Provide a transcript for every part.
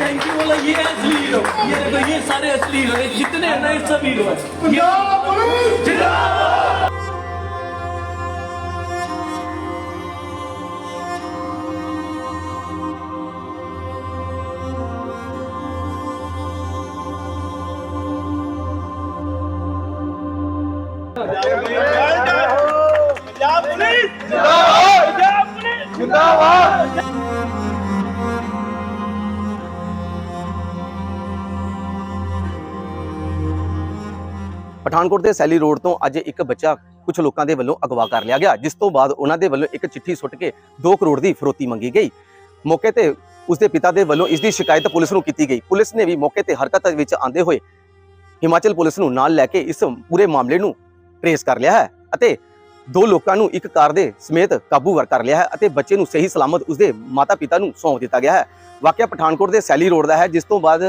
Thank you बोला ये असली हीरो। ये ये सारे असली हीरो जितने हैं ना ये सब हीरो है। ये ਪਠਾਨਕੋਟ ਦੇ ਸੈਲੀ ਰੋਡ ਤੋਂ ਅੱਜ ਇੱਕ ਬੱਚਾ ਕੁਝ ਲੋਕਾਂ ਦੇ ਵੱਲੋਂ ਅਗਵਾ ਕਰ ਲਿਆ ਗਿਆ, ਜਿਸ ਤੋਂ ਬਾਅਦ ਉਹਨਾਂ ਦੇ ਵੱਲੋਂ ਇੱਕ ਚਿੱਠੀ ਸੁੱਟ ਕੇ 2 ਕਰੋੜ ਦੀ ਫਰੋਤੀ ਮੰਗੀ ਗਈ। ਮੌਕੇ ਤੇ ਉਸਦੇ ਪਿਤਾ ਦੇ ਵੱਲੋਂ ਇਸ ਦੀ ਸ਼ਿਕਾਇਤ ਪੁਲਿਸ ਨੂੰ ਕੀਤੀ ਗਈ। ਪੁਲਿਸ ਨੇ ਵੀ ਮੌਕੇ ਤੇ ਹਰਕਤ ਵਿੱਚ ਆਂਦੇ ਹੋਏ ਹਿਮਾਚਲ ਪੁਲਿਸ ਨੂੰ ਨਾਲ ਲੈ ਕੇ ਇਸ ਪੂਰੇ ਮਾਮਲੇ ਨੂੰ ਟ੍ਰੇਸ ਕਰ ਲਿਆ ਹੈ ਅਤੇ ਦੋ ਲੋਕਾਂ ਨੂੰ ਇੱਕ ਕਾਰ ਦੇ ਸਮੇਤ ਕਾਬੂ ਕਰ- ਕਰ ਲਿਆ ਹੈ ਅਤੇ ਬੱਚੇ ਨੂੰ ਸਹੀ ਸਲਾਮਤ ਉਸਦੇ ਮਾਤਾ-ਪਿਤਾ ਨੂੰ ਸੌਂਪ ਦਿੱਤਾ ਗਿਆ ਹੈ। ਵਾਕਿਆ ਪਠਾਨਕੋਟ ਦੇ ਸੈਲੀ ਰੋਡ ਦਾ ਹੈ, ਜਿਸ ਤੋਂ ਬਾਅਦ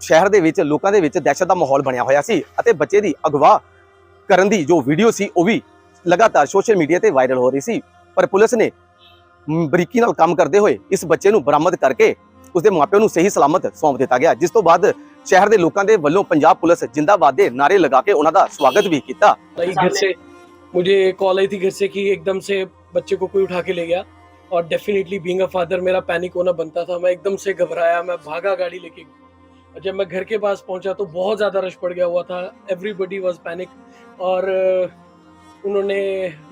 ਸ਼ਹਿਰ ਦੇ ਵਿੱਚ, ਲੋਕਾਂ ਦੇ ਵਿੱਚ ਦਹਿਸ਼ਤ ਦਾ ਮਾਹੌਲ ਬਣਿਆ ਹੋਇਆ ਸੀ ਅਤੇ ਬੱਚੇ ਦੀ ਅਗਵਾ ਕਰਨ ਦੀ ਜੋ ਵੀਡੀਓ ਸੀ, ਉਹ ਵੀ ਲਗਾਤਾਰ ਸੋਸ਼ਲ ਮੀਡੀਆ ਤੇ ਵਾਇਰਲ ਹੋ ਰਹੀ ਸੀ। ਪਰ ਪੁਲਿਸ ਨੇ ਬਰੀਕੀ ਨਾਲ ਕੰਮ ਕਰਦੇ ਹੋਏ ਇਸ ਬੱਚੇ ਨੂੰ ਬਰਾਮਦ ਕਰਕੇ ਉਸਦੇ ਮਾਪਿਆਂ ਨੂੰ ਸਹੀ ਸਲਾਮਤ ਸੌਂਪ ਦਿੱਤਾ ਗਿਆ, ਜਿਸ ਤੋਂ ਬਾਅਦ ਸ਼ਹਿਰ ਦੇ ਲੋਕਾਂ ਦੇ ਵੱਲੋਂ ਪੰਜਾਬ ਪੁਲਿਸ ਜਿੰਦਾਬਾਦ ਦੇ ਨਾਰੇ ਲਗਾ ਕੇ ਉਹਨਾਂ ਦਾ ਸਵਾਗਤ ਵੀ ਕੀਤਾ आई घर से मुझे कॉल आई थी घर से कि एकदम से बच्चे को कोई उठा के ले गया और डेफिनेटली बीइंग अ फादर मेरा पैनिक होना बनता था मैं एकदम से घबराया मैं भागा गाड़ी लेके और जब मैं घर के पास पहुंचा तो बहुत ज़्यादा रश पड़ गया हुआ था एवरीबडी वाज पैनिक और अ, उन्होंने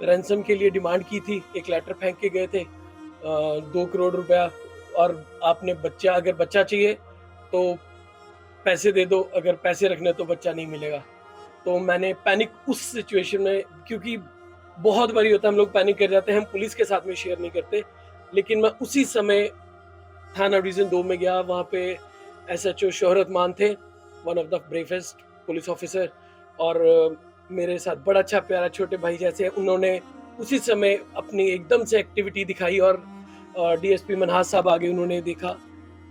रैंसम के लिए डिमांड की थी एक लेटर फेंक के गए थे अ, दो करोड़ रुपया और आपने बच्चा अगर बच्चा चाहिए तो पैसे दे दो, अगर पैसे रखने तो बच्चा नहीं मिलेगा। तो मैंने पैनिक उस सिचुएशन में, क्योंकि बहुत बारी होता है, हम लोग पैनिक कर जाते हैं, हम पुलिस के साथ में शेयर नहीं करते, लेकिन मैं उसी समय थाना डिवीज़न दो में गया, वहाँ पे एस एच ओ शोहरत मान थे one of the bravest police officer और मेरे साथ बड़ा अच्छा प्यारा छोटे भाई जैसे उन्होंने उसी समय अपनी एकदम से एक्टिविटी दिखाई और डीएसपी मनहास साहब आगे उन्होंने देखा।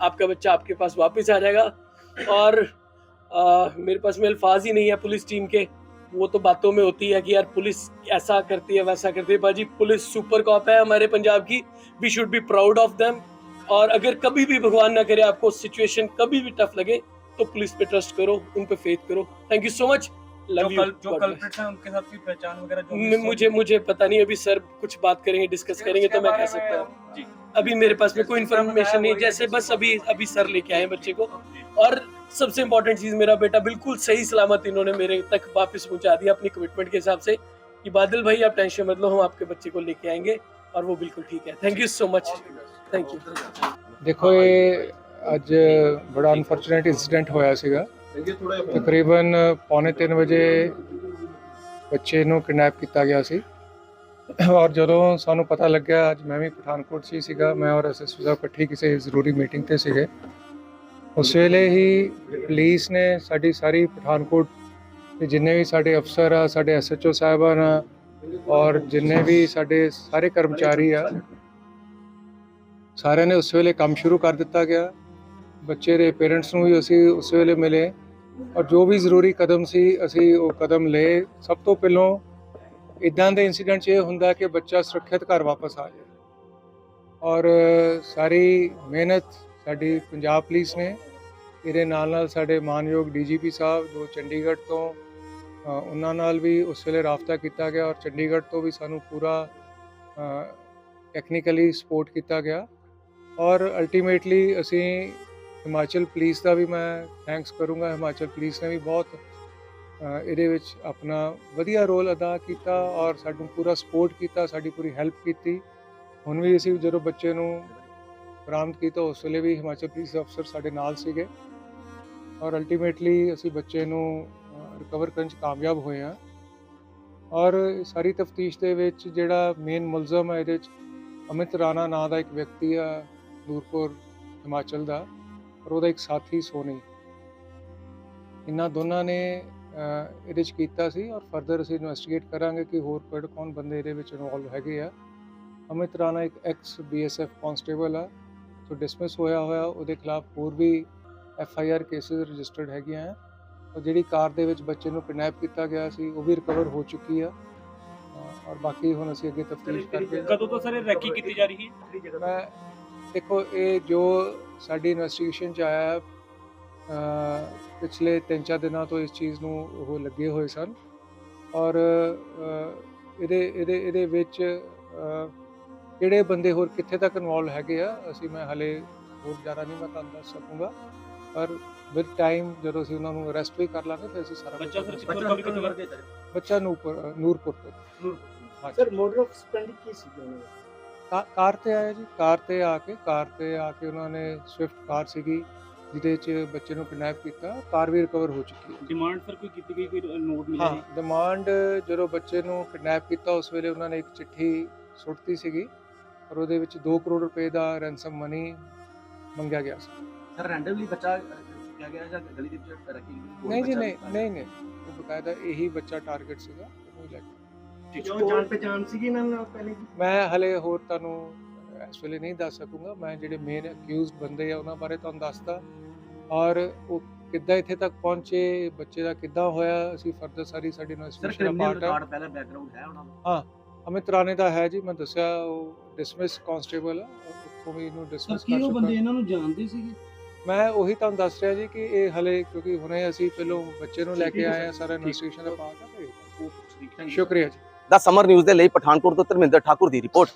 आपका बच्चा आपके पास वापस आ जाएगा। और आ, मेरे पास में अल्फाज ही नहीं है पुलिस टीम के। वो तो बातों में होती है कि यार पुलिस ऐसा करती है वैसा करती है। भाजी पुलिस सुपर कॉप है हमारे पंजाब की। We should be proud of them और अगर कभी भी भगवान ना करे आपको सिचुएशन कभी भी टफ लगे तो पुलिस पे ट्रस्ट करो उन पे फेथ करो। थैंक यू सो मच जो यू कल जो कल्प्रिट हैं उनके साथ की पहचान वगैरह जो भी मुझे मुझे पता नहीं अभी सर कुछ बात करेंगे डिस्कस करेंगे तो मैं कह सकता हूँ जी अभी मेरे पास में कोई इन्फॉर्मेशन नहीं है जैसे बस अभी अभी सर लेके आए हैं बच्चे को और सबसे इम्पोर्टेंट चीज मेरा बेटा बिल्कुल सही सलामत इन्होंने मेरे तक वापस पहुंचा दिया अपनी कमिटमेंट के हिसाब से कि बादल भाई आप टेंशन मत लो हम आपके बच्चे को लेके आएंगे और वो बिल्कुल ठीक है thank you so much thank you ਦੇਖੋ ਇਹ ਅੱਜ ਬੜਾ ਅਨਫੋਰਚੂਨੇਟ ਇਨਸੀਡੈਂਟ ਹੋਇਆ ਸੀਗਾ ਤਕਰੀਬਨ ਪੌਣੇ 3 ਵਜੇ ਬੱਚੇ ਨੂੰ ਕਿਡਨੈਪ ਕੀਤਾ ਗਿਆ ਸੀ। ਔਰ ਜਦੋਂ ਸਾਨੂੰ ਪਤਾ ਲੱਗਿਆ, ਅੱਜ ਮੈਂ ਵੀ ਪਠਾਨਕੋਟ 'ਚ ਹੀ ਸੀਗਾ, ਮੈਂ ਔਰ ਐਸਐਸਪੀ ਸਾਹਿਬ ਇਕੱਠੀ ਕਿਸੇ ਜ਼ਰੂਰੀ ਮੀਟਿੰਗ ਤੇ ਸੀਗੇ। ਉਸ ਵੇਲੇ ਹੀ ਪੁਲਿਸ ਨੇ ਸਾਡੀ ਸਾਰੀ ਪਠਾਨਕੋਟ ਦੇ ਜਿੰਨੇ ਵੀ ਸਾਡੇ ਅਫਸਰ ਆ, ਸਾਡੇ ਐਸਐਚਓ ਸਾਹਿਬਾਨ ਆ, ਔਰ ਜਿੰਨੇ ਵੀ ਸਾਡੇ ਸਾਰੇ ਕਰਮਚਾਰੀ ਆ, ਸਾਰਿਆਂ ਨੇ ਉਸ ਵੇਲੇ ਕੰਮ ਸ਼ੁਰੂ ਕਰ ਦਿੱਤਾ ਗਿਆ। ਬੱਚੇ ਦੇ ਪੇਰੈਂਟਸ ਨੂੰ ਵੀ ਅਸੀਂ ਉਸ ਵੇਲੇ ਮਿਲੇ। ਔਰ ਜੋ ਵੀ ਜ਼ਰੂਰੀ ਕਦਮ ਸੀ, ਅਸੀਂ ਉਹ ਕਦਮ ਲਏ। ਸਭ ਤੋਂ ਪਹਿਲਾਂ ਇਦਾਂ ਦੇ ਇਨਸੀਡੈਂਟ 'ਚ ਇਹ ਹੁੰਦਾ ਕਿ ਬੱਚਾ ਸੁਰੱਖਿਅਤ ਘਰ ਵਾਪਸ ਆ ਜਾਏ। ਔਰ ਸਾਰੀ ਮਿਹਨਤ ਸਾਡੀ ਪੰਜਾਬ ਪੁਲਿਸ ਨੇ, ਇਹਦੇ ਨਾਲ ਨਾਲ ਸਾਡੇ ਮਾਨਯੋਗ ਡੀਜੀਪੀ ਸਾਹਿਬ, ਜੋ ਚੰਡੀਗੜ੍ਹ ਤੋਂ ਉਹਨਾਂ ਨਾਲ ਵੀ ਉਸ ਵੇਲੇ ਰਾਬਤਾ ਕੀਤਾ ਗਿਆ ਔਰ ਚੰਡੀਗੜ੍ਹ ਤੋਂ ਵੀ ਸਾਨੂੰ ਪੂਰਾ ਟੈਕਨੀਕਲੀ ਸਪੋਰਟ ਕੀਤਾ ਗਿਆ। ਔਰ ਅਲਟੀਮੇਟਲੀ ਅਸੀਂ ਹਿਮਾਚਲ ਪੁਲਿਸ ਦਾ ਵੀ ਮੈਂ ਥੈਂਕਸ ਕਰੂੰਗਾ। ਹਿਮਾਚਲ ਪੁਲਿਸ ਨੇ ਵੀ ਬਹੁਤ ਇਹਦੇ ਵਿੱਚ ਆਪਣਾ ਵਧੀਆ ਰੋਲ ਅਦਾ ਕੀਤਾ ਔਰ ਸਾਨੂੰ ਪੂਰਾ ਸਪੋਰਟ ਕੀਤਾ, ਸਾਡੀ ਪੂਰੀ ਹੈਲਪ ਕੀਤੀ। ਹੁਣ ਵੀ ਅਸੀਂ ਜਦੋਂ ਬੱਚੇ ਨੂੰ ਬਰਾਮਦ ਕੀਤਾ, ਉਸ ਵੇਲੇ ਵੀ ਹਿਮਾਚਲ ਪੁਲਿਸ ਅਫਸਰ ਸਾਡੇ ਨਾਲ ਸੀਗੇ। ਔਰ ਅਲਟੀਮੇਟਲੀ ਅਸੀਂ ਬੱਚੇ ਨੂੰ ਰਿਕਵਰ ਕਰਨ 'ਚ ਕਾਮਯਾਬ ਹੋਏ ਹਾਂ। ਔਰ ਸਾਰੀ ਤਫਤੀਸ਼ ਦੇ ਵਿੱਚ ਜਿਹੜਾ ਮੇਨ ਮੁਲਜ਼ਮ ਹੈ, ਇਹਦੇ 'ਚ ਅਮਿਤ ਰਾਣਾ ਨਾਂ ਦਾ ਇੱਕ ਵਿਅਕਤੀ ਆ, ਨੂਰਪੁਰ, ਹਿਮਾਚਲ ਦਾ। ਔਰ ਉਹਦਾ ਇੱਕ ਸਾਥੀ ਸੋਨੀ। ਇਹਨਾਂ ਦੋਨਾਂ ਨੇ ਇਹਦੇ 'ਚ ਕੀਤਾ ਸੀ ਔਰ ਫਰਦਰ ਅਸੀਂ ਇਨਵੈਸਟੀਗੇਟ ਕਰਾਂਗੇ ਕਿ ਹੋਰ ਕਿਹੜੇ ਕੌਣ ਬੰਦੇ ਇਹਦੇ ਵਿੱਚ ਇਨਵੋਲਵ ਹੈਗੇ ਆ। ਅਮਿਤ ਰਾਣਾ ਇੱਕ ਐਕਸ ਬੀਐਸਐਫ ਕਨਸਟੇਬਲ ਆ ਸੋ ਡਿਸਮਿਸ ਹੋਇਆ ਹੋਇਆ ਉਹਦੇ ਖਿਲਾਫ ਹੋਰ ਵੀ F I R cases registered ਹੈਗੀਆਂ ਆ। ਔਰ ਜਿਹੜੀ ਕਾਰ ਦੇ ਵਿੱਚ ਬੱਚੇ ਨੂੰ ਕਿਡਨੈਪ ਕੀਤਾ ਗਿਆ ਸੀ ਉਹ ਵੀ ਰਿਕਵਰ ਹੋ ਚੁੱਕੀ ਆ। ਔਰ ਬਾਕੀ ਹੁਣ ਅਸੀਂ ਅੱਗੇ ਤਫਤੀਸ਼ ਕਰਕੇ ਕਦੋਂ ਤੋਂ ਸਰ ਰੈਕੀ ਕੀਤੀ ਜਾ ਰਹੀ ਹੈ? ਮੈਂ ਦੇਖੋ ਇਹ ਜੋ ਸਾਡੀ ਇਨਵੈਸਟੀਗੇਸ਼ਨ ਚ ਆਇਆ ਹੈ, ਅ, ਪਿਛਲੇ 3-4 ਦਿਨਾਂ ਤੋਂ ਇਸ ਚੀਜ਼ ਨੂੰ ਉਹ ਲੱਗੇ ਹੋਏ ਸਨ। ਔਰ ਇਹਦੇ ਇਹਦੇ ਇਹਦੇ ਵਿੱਚ ਅ, ਕਿਹੜੇ ਬੰਦੇ ਹੋਰ ਕਿੱਥੇ ਤੱਕ ਇਨਵੋਲਵ ਹੈਗੇ ਆ ਅਸੀਂ ਮੈਂ ਹਲੇ ਹੋਰ ਜ਼ਿਆਦਾ ਨਹੀਂ ਮੈਂ ਤੁਹਾਨੂੰ ਦੱਸ ਸਕੂੰਗਾ। ਪਰ ਵਿਦ ਟਾਈਮ ਜਦੋਂ ਅਸੀਂ ਉਹਨਾਂ ਨੂੰ ਅਰੈਸਟ ਵੀ ਕਰ ਲਾਂਗੇ ਫਿਰ ਅਸੀਂ ਸਾਰਾ ਬੱਚਾ ਸਰ ਦੱਸਾਂਗੇ। ਕਿੱਥੋਂ ਕਿੱਥੋਂ ਕਰਕੇ ਬੱਚਾ ਨੂਰਪੁਰ ਨੂਰਪੁਰ ਤੋਂ। ਸਰ ਮੋਡਰ ਆਫ ਸਪੈਂਡਿੰਗ ਕੀ ਸੀ ਉਹਨਾਂ ਦਾ? ਕਾ- ਕਾਰ ਤੇ ਆਇਆ ਜੀ ਕਾਰ ਤੇ ਆ ਕੇ ਕਾਰ ਤੇ ਆ ਕੇ ਉਹਨਾਂ ਨੇ ਸਵਿਫਟ ਕਾਰ ਸੀਗੀ ਜਿਹਦੇ 'ਚ ਬੱਚੇ ਨੂੰ ਕਿਡਨੈਪ ਕੀਤਾ ਕਾਰ ਵੀ ਰਿਕਵਰ ਹੋ ਚੁੱਕੀ ਹੈ ਡਿਮਾਂਡ ਸਰ ਕੋਈ ਕੀਤੀ ਗਈ ਕੋਈ ਨੋਟ ਮਿਲਿਆ ਹਾਂ ਡਿਮਾਂਡ ਜਦੋਂ ਬੱਚੇ ਨੂੰ ਕਿਡਨੈਪ ਕੀਤਾ ਉਸ ਵੇਲੇ ਉਹਨਾਂ ਨੇ ਇੱਕ ਚਿੱਠੀ ਸੁੱਟਤੀ ਸੀਗੀ ਔਰ ਉਹਦੇ ਵਿੱਚ 2 ਕਰੋੜ ਰੁਪਏ ਦਾ ਰੈਂਸਮ ਮਨੀ ਮੰਗਿਆ ਗਿਆ ਸੀ। ਸਰ ਰੈਂਡਮਲੀ ਬੱਚਾ ਕਿਹਾ ਗਿਆ ਜਾਂ ਗਲੀ ਦੇ ਵਿੱਚ ਰੱਖੀ ਨਹੀਂ ਜੀ ਨਹੀਂ ਨਹੀਂ ਨਹੀਂ ਉਹ ਬਕਾਇਦਾ ਇਹੀ ਬੱਚਾ ਟਾਰਗੇਟ ਸੀਗਾ ਉਹਨੂੰ ਲੈ ਕੇ। ਜੋ ਜਾਣ ਪਛਾਣ ਸੀਗੀ ਇਹਨਾਂ ਨਾਲ ਪਹਿਲੇ ਦੀ ਮੈਂ ਹਲੇ ਹੋਰ ਤੁਹਾਨੂੰ ਇਸ ਵੇਲੇ ਨਹੀਂ ਦੱਸ ਸਕੂੰਗਾ। ਮੈਂ ਜਿਹੜੇ ਮੇਨ ਅਕਿਊਜ਼ਡ ਬੰਦੇ ਆ ਉਹਨਾਂ ਬਾਰੇ ਤੁਹਾਨੂੰ ਦੱਸਦਾ। ਔਰ ਉਹ ਕਿੱਦਾਂ ਇੱਥੇ ਤੱਕ ਪਹੁੰਚੇ ਬੱਚੇ ਦਾ ਕਿੱਦਾਂ ਹੋਇਆ ਅਸੀਂ ਫਰਦਰ ਸਾਰੀ ਸਾਡੀ ਸਰ ਇਨਵੈਸਟੀਗੇਸ਼ਨ ਦਾ ਕ੍ਰਿਮੀਨਲ ਪਾਰਟ ਰਿਕਾਰਡ ਪਹਿਲਾਂ ਬੈਕਗ੍ਰਾਉਂਡ ਹੈ ਉਹਨਾਂ ਦਾ? ਅਮਿਤ ਰਾਣੇ ਦਾ ਹੈ ਜੀ ਮੈਂ ਦੱਸਿਆ ਉਹ ਡਿਸਮਿਸ ਕਾਂਸਟੇਬਲ ਆ। ਉੱਥੋਂ ਵੀ ਇਹਨੂੰ ਡਿਸਮਿਸ ਕਰ ਚੁੱਕਾ। ਇਹਨਾਂ ਨੂੰ ਜਾਣਦੇ ਸੀਗੇ? ਮੈਂ ਉਹੀ ਤੁਹਾਨੂੰ ਦੱਸ ਰਿਹਾ ਜੀ ਕਿ ਇਹ ਹਲੇ ਕਿਉਂਕਿ ਹੁਣੇ ਅਸੀਂ ਪਹਿਲੋਂ ਬੱਚੇ ਨੂੰ ਲੈ ਕੇ ਆਏ ਆ ਸਾਰਾ। ਇਨਵੈਸਟੀਗੇਸ਼ਨ ਦਾ ਪਾਰਟ ਤੇ ਸ਼ੁਕਰੀਆ ਜੀ। ਦਾ ਸਮਰ ਨਿਊਜ਼ ਦੇ ਲਈ ਪਠਾਨਕੋਟ ਤੋਂ ਧਰਮਿੰਦਰ ਠਾਕੁਰ ਦੀ ਰਿਪੋਰਟ।